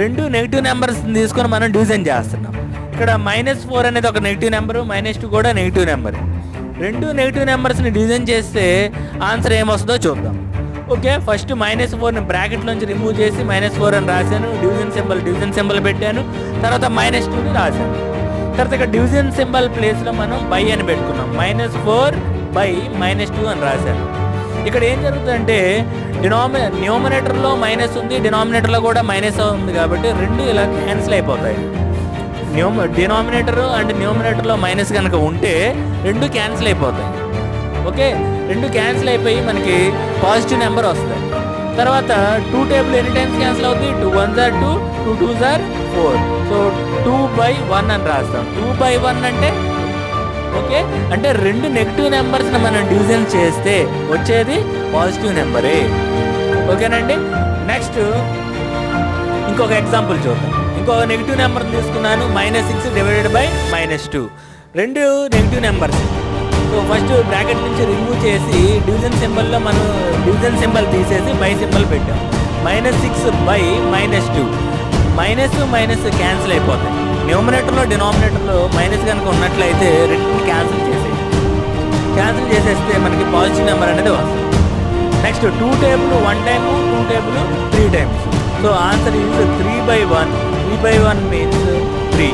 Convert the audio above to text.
రెండు negative numbers తీసుకొని మనం డివిజన్ చేస్తున్నాం. ఇక్కడ మైనస్ ఫోర్ అనేది ఒక నెగిటివ్ నెంబరు మైనస్ టూ కూడా నెగిటివ్ నెంబర్ రెండు నెగిటివ్ నెంబర్స్ని డివిజన్ చేస్తే ఆన్సర్ ఏమొస్తుందో చూద్దాం. ఓకే ఫస్ట్ మైనస్ ఫోర్ని బ్రాకెట్లోంచి రిమూవ్ చేసి మైనస్ ఫోర్ అని రాశాను. డివిజన్ సింబల్ డివిజన్ సింబల్ పెట్టాను. తర్వాత మైనస్ టూని రాశాను. తర్వాత ఇక్కడ డివిజన్ సింబల్ ప్లేస్లో మనం బై అని పెట్టుకున్నాం. Minus four by minus two అని రాశాను. ఇక్కడ ఏం జరుగుతుందంటే డినామి న్యూమినేటర్లో మైనస్ ఉంది డినామినేటర్లో కూడా మైనస్ ఉంది కాబట్టి రెండు ఇలా క్యాన్సిల్ అయిపోతాయి. న్యూమ డినామినేటర్ అండ్ న్యూమినేటర్లో మైనస్ కనుక ఉంటే రెండు క్యాన్సిల్ అయిపోతాయి. ఓకే? రెండు క్యాన్సిల్ అయిపోయి మనకి పాజిటివ్ నెంబర్ వస్తాయి. తర్వాత టూ టేబుల్ ఎన్ని టైమ్స్ క్యాన్సిల్ అవుతుంది టూ వన్ జార్ two two two jar four so two by one అని రాస్తాం. టూ బై వన్ అంటే ఓకే? అంటే రెండు నెగిటివ్ నెంబర్స్ని మనం డివిజన్ చేస్తే వచ్చేది పాజిటివ్ నెంబరే. ఓకేనండి? నెక్స్ట్ ఇంకొక ఎగ్జాంపుల్ చూద్దాం. ఇంకొక నెగిటివ్ నెంబర్ తీసుకున్నాను minus six divided by minus two. రెండు negative numbers. So first bracket నుంచి రిమూవ్ చేసి డివిజన్ సింబల్లో మనం డివిజన్ సింబల్ తీసేసి బై సింబల్ పెట్టాం. Minus six by minus two. Minus minus cancel అయిపోతాయి. న్యూమినేటర్లో డినామినేటర్లో మైనస్ కనుక ఉన్నట్లయితే రెండింటిని క్యాన్సిల్ చేసేది క్యాన్సిల్ చేసేస్తే మనకి పాజిటివ్ నెంబర్ అనేది వస్తుంది. Next two table one time two table three times so answer is three by one three by one means three